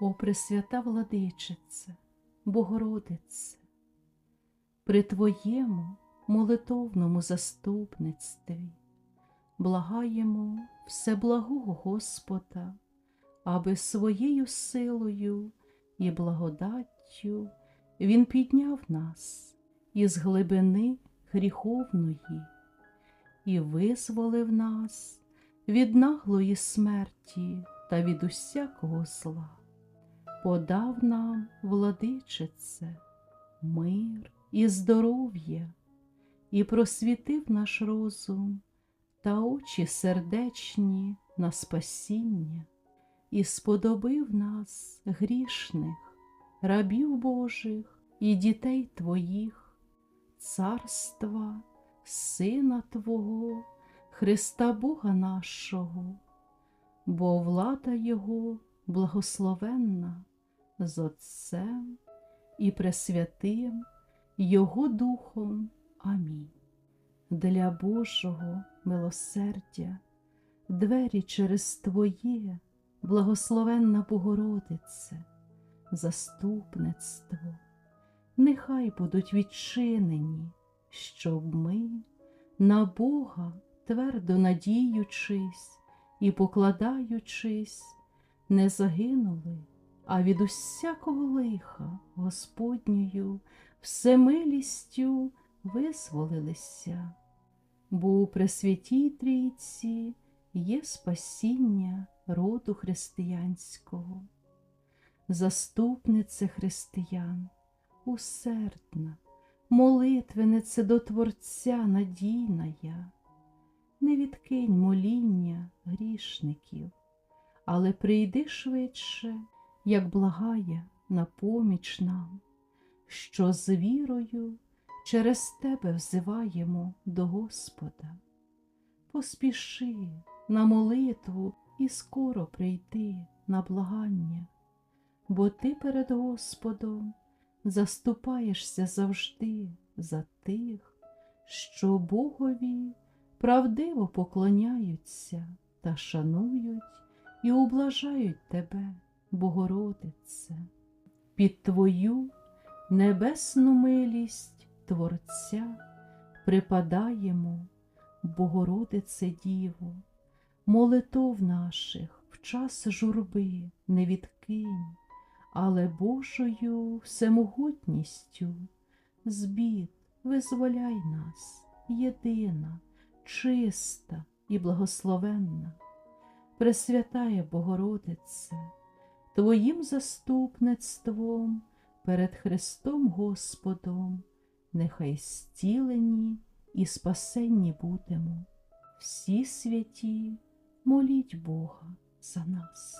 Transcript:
О Пресвята владичице, Богородице, при Твоєму молитовному заступництві благаємо Всеблагого Господа, аби своєю силою і благодаттю Він підняв нас із глибини гріховної і визволив нас від наглої смерті та від усякого зла. Подав нам, владичице, мир і здоров'я, і просвітив наш розум та очі сердечні на спасіння, і сподобив нас, грішних, рабів Божих і дітей Твоїх, царства, Сина Твого, Христа Бога нашого, бо влада Його благословенна з Отцем і Пресвятим Його Духом. Амінь. Для Божого милосердя, двері через Твоє, благословенна Богородице, заступництво, нехай будуть відчинені, щоб ми на Бога твердо надіючись і покладаючись, не загинули, а від усякого лиха Господньою всемилістю визволилися, бо у Пресвятій Трійці є спасіння роду християнського, заступнице християн, усердна, молитвенице до Творця надійна я, не відкинь моління грішників, але прийди швидше, як благає на поміч нам, що з вірою через тебе взиваємо до Господа. Поспіши на молитву і скоро прийти на благання, бо ти перед Господом заступаєшся завжди за тих, що Богові правдиво поклоняються та шанують і ублажають тебе, Богородице, під Твою небесну милість Творця припадаємо, Богородице Діво, молитов наших в час журби не відкинь, але Божою всемогутністю з бід визволяй нас, єдина, чиста і благословенна, Пресвятає Богородице, Твоїм заступництвом перед Христом Господом, нехай стілені і спасенні будемо. Всі святі, моліть Бога за нас.